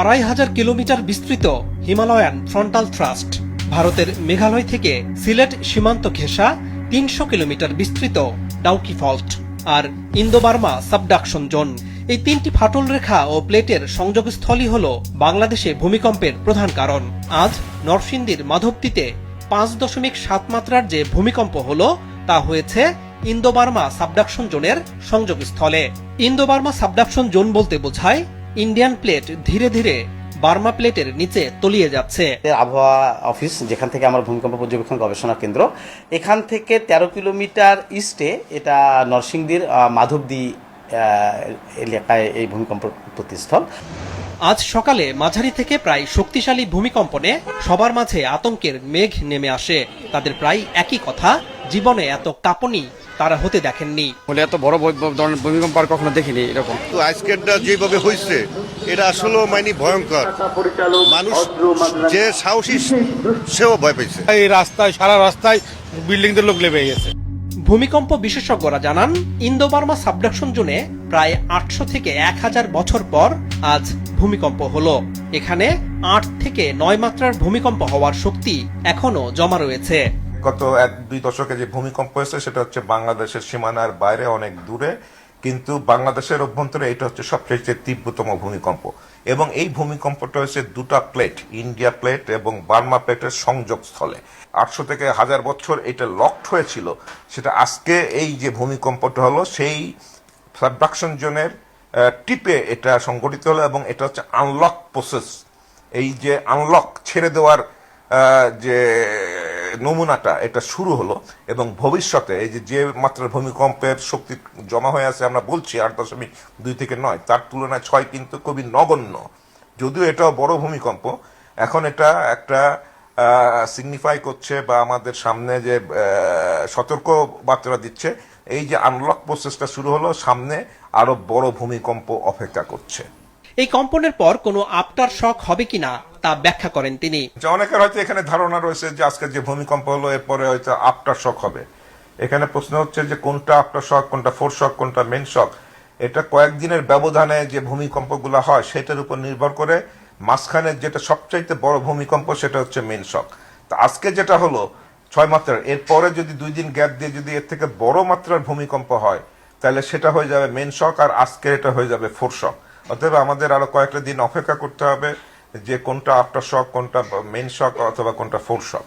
আড়াই হাজার কিলোমিটার বিস্তৃত হিমালয়ান ফ্রন্টাল থ্রাস্ট। ভারতের মেঘালয় থেকে সিলেট সীমান্ত ঘেঁষা তিনশো কিলোমিটার বিস্তৃত ডাউকি ফল্ট আর ইন্দো বার্মা সাবডাকশন জোন। এই তিনটি ফাটল রেখা ও প্লেটের সংযোগস্থলই হল বাংলাদেশে ভূমিকম্পের প্রধান কারণ। আজ নরসিংদীর মাধবতীতে পাঁচ দশমিক সাত মাত্রার যে ভূমিকম্প হল, তা হয়েছে ইন্দো বার্মা সাবডাকশন জোনের সংযোগস্থলে। ইন্দো বার্মা সাবডাকশন জোন বলতে বোঝায় ইন্ডিয়ান প্লেট ধীরে ধীরে বার্মা প্লেটের নিচে তলিয়ে যাচ্ছে। আবহাওয়া অফিস যেখান থেকে আমার ভূমিকম্প পর্যবেক্ষণ গবেষণা কেন্দ্র এখান থেকে তেরো কিলোমিটার ইস্টে এটা নরসিংদীর মাধবদী এলাকায় এই ভূমিকম্প প্রতিস্থল। আজ সকালে মাঝারি থেকে প্রায় শক্তিশালী ভূমিকম্পনে সবার মাঝে আতঙ্কের মেঘ নেমে আসে। তাদের প্রায় একই কথা জীবনে এত কাঁপনি তারা হতে দেখেননি। বলে এত বড় ধরনের ভূমিকম্প আর কখনো দেখিনি এরকম। তো আজকেরটা যেভাবে হয়েছে এটা আসলে মানে ভয়ঙ্কর। মানুষ যে সাহসী সেও ভয় পেয়েছে এই রাস্তায় সারা রাস্তায় বিল্ডিংদের লোক লেবে গেছে। ভূমিকম্প বিশেষজ্ঞরা জানান ইন্দো বার্মা সাবডাকশন জোনে প্রায় আটশো থেকে এক হাজার বছর পর আজ ভূমিকম্প হলো। এখানে আট থেকে নয় মাত্রার ভূমিকম্প হওয়ার শক্তি এখনও জমা রয়েছে। গত এক দুই দশকে যে ভূমিকম্প হয়েছে, সেটা হচ্ছে বাংলাদেশের সীমানার বাইরে, অনেক দূরে। কিন্তু বাংলাদেশের অভ্যন্তরে এটা হচ্ছে সবচেয়ে তীব্রতম ভূমিকম্প। এবং এই ভূমিকম্পটা হয়েছে দুটা প্লেট, ইন্ডিয়া প্লেট এবং বার্মা প্লেটের সংযোগস্থলে। আটশো থেকে হাজার বছর এটা লকড হয়েছিল। সেটা আজকে এই যে ভূমিকম্পটা হলো, সেই সাবডাকশন জোনের টিপে এটা সংগঠিত হলো এবং এটা হচ্ছে আনলক প্রসেস এই যে আনলক ছেড়ে দেওয়ার যে নমুনাটা এটা শুরু হলো এবং ভবিষ্যতে এই যে যে মাত্রার ভূমিকম্পের শক্তি জমা হয়ে আছে আমরা বলছি আট দশমিক দুই থেকে নয়, তার তুলনায় ছয় কিন্তু খুবই নগণ্য। যদিও এটাও বড় ভূমিকম্প, এখন এটা একটা সিগনিফাই করছে বা আমাদের সামনে যে সতর্ক বার্তা দিচ্ছে, এই যে আনলক প্রসেসটা শুরু হলো, সামনে আরও বড় ভূমিকম্প অপেক্ষা করছে। এই কম্পনের পর কোনো আফটার শক হবে কিনা? তা ব্যাখ্যা করেন তিনি। অনেকের হয়তো এখানে ধারণা রয়েছে যে আজকে যে ভূমিকম্প হলো, এরপরে হয়তো আফটার শক হবে। এখানে প্রশ্ন হচ্ছে যে কোনটা আফটার শক কোনটা ফোর শক কোনটা মেন শক এটা কয়েকদিনের ব্যবধানে যে ভূমিকম্পগুলো হয়, সেটার উপর নির্ভর করে মাঝখানে যেটা সবচাইতে বড় ভূমিকম্প, সেটা হচ্ছে মেন শক তা আজকে যেটা হলো, ছয় মাত্রার। এরপরে যদি দুই দিন গ্যাপ দিয়ে যদি এর থেকে বড় মাত্রার ভূমিকম্প হয়, তাহলে সেটা হয়ে যাবে মেন শক আর আজকে এটা হয়ে যাবে ফোর শক অতএব আমাদের আরও কয়েকটা দিন অপেক্ষা করতে হবে। যে কোনটা আফটার শক কোনটা মেন শক অথবা কোনটা ফোর শক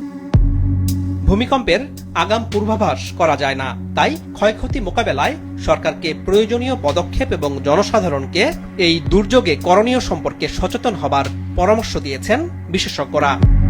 ভূমিকম্পের আগাম পূর্বাভাস করা যায় না। তাই ক্ষয়ক্ষতি মোকাবেলায় সরকারকে প্রয়োজনীয় পদক্ষেপ এবং জনসাধারণকে এই দুর্যোগে করণীয় সম্পর্কে সচেতন হবার পরামর্শ দিয়েছেন বিশেষজ্ঞরা।